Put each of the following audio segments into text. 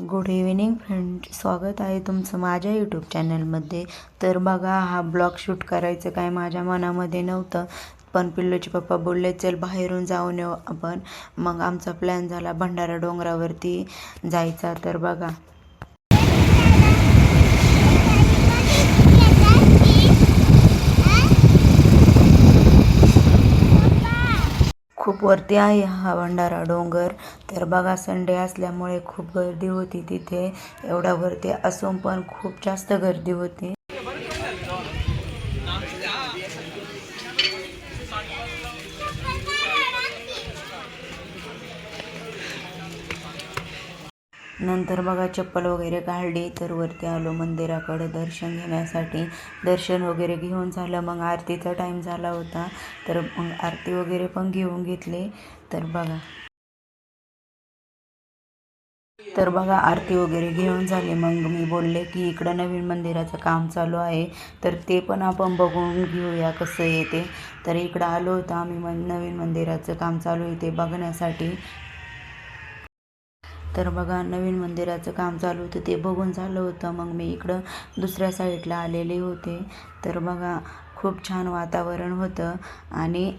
Good evening friend स्वागत आहे तुमचं माझ्या यूट्यूब चॅनलमध्ये तर बघा हा ब्लॉग शूट करायचं काय माझ्या मनामध्ये नव्हतं. पण पिल्लूचे पप्पा बोलले चल बाहेरून जाऊन येऊ आपण. मग आमचा प्लॅन झाला भंडारा डोंगरावरती जायचा. तर बघा खूप वरती आहे हा भंडारा डोंगर. तर बघा संडे असल्यामुळे खूप गर्दी होती तिथे. एवढ्या वरती असून पण खूप जास्त गर्दी होती. नंतर बघा चप्पल वगैरे काढली तर वरती आलो मंदिराकडे दर्शन घेण्यासाठी. दर्शन वगैरे घेऊन झालं मग आरतीचा टाईम झाला होता. तर मग आरती वगैरे पण घेऊन घेतली. तर बघा. तर बघा आरती वगैरे घेऊन झाली. मग मी बोलले की इकडं नवीन मंदिराचं काम चालू आहे. तर ते पण आपण बघून घेऊया कसं येते. तर इकडं आलो होतो आम्ही मन नवीन मंदिराचं काम चालू आहे ते बघण्यासाठी. तर बघा नवीन मंदिराचं काम चालू होतं ते बघून झालं होतं. मग मी इकडं दुसऱ्या साईडला आलेले होते. तर बघा खूप छान वातावरण होतं आणि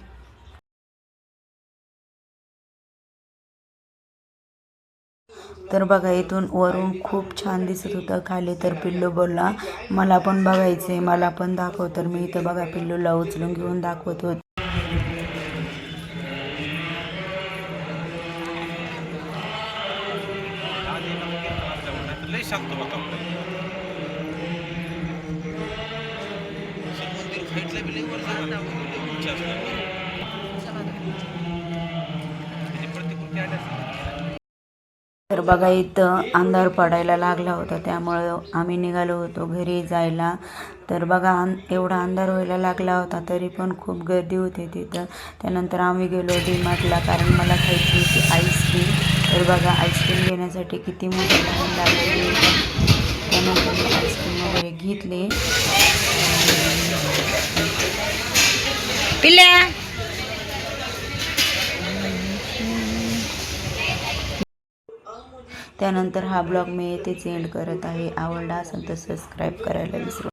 तर बघा इथून वरून खूप छान दिसत होतं. खाली तर पिल्लू बोलला मला पण बघायचं आहे मला पण दाखव. तर मी इथं बघा पिल्लूला उचलून घेऊन दाखवत होते. দৃষ্টান্তমূলক হবে। সম্বন্ধে ফাইট লেভেলে ওর জানা না ওগুলো চাষ করবে तर बघा इथं अंधार पडायला लागला होता. त्यामुळं आम्ही निघालो होतो घरी जायला. तर बघा अं एवढा अंधार व्हायला लागला होता तरी पण खूप गर्दी होती तिथं. त्यानंतर आम्ही गेलो डीमार्टला कारण मला खायची होती आईस्क्रीम. तर बघा आईस्क्रीम घेण्यासाठी किती मोठी लाईन लागलेली होती त्यानंतर मी आईस्क्रीम वगैरे घेतली. पिल्या त्यानंतर हा ब्लॉग मी येथेच एंड करत आहे. आवडला असेल तर सबस्क्राईब करायला विसरू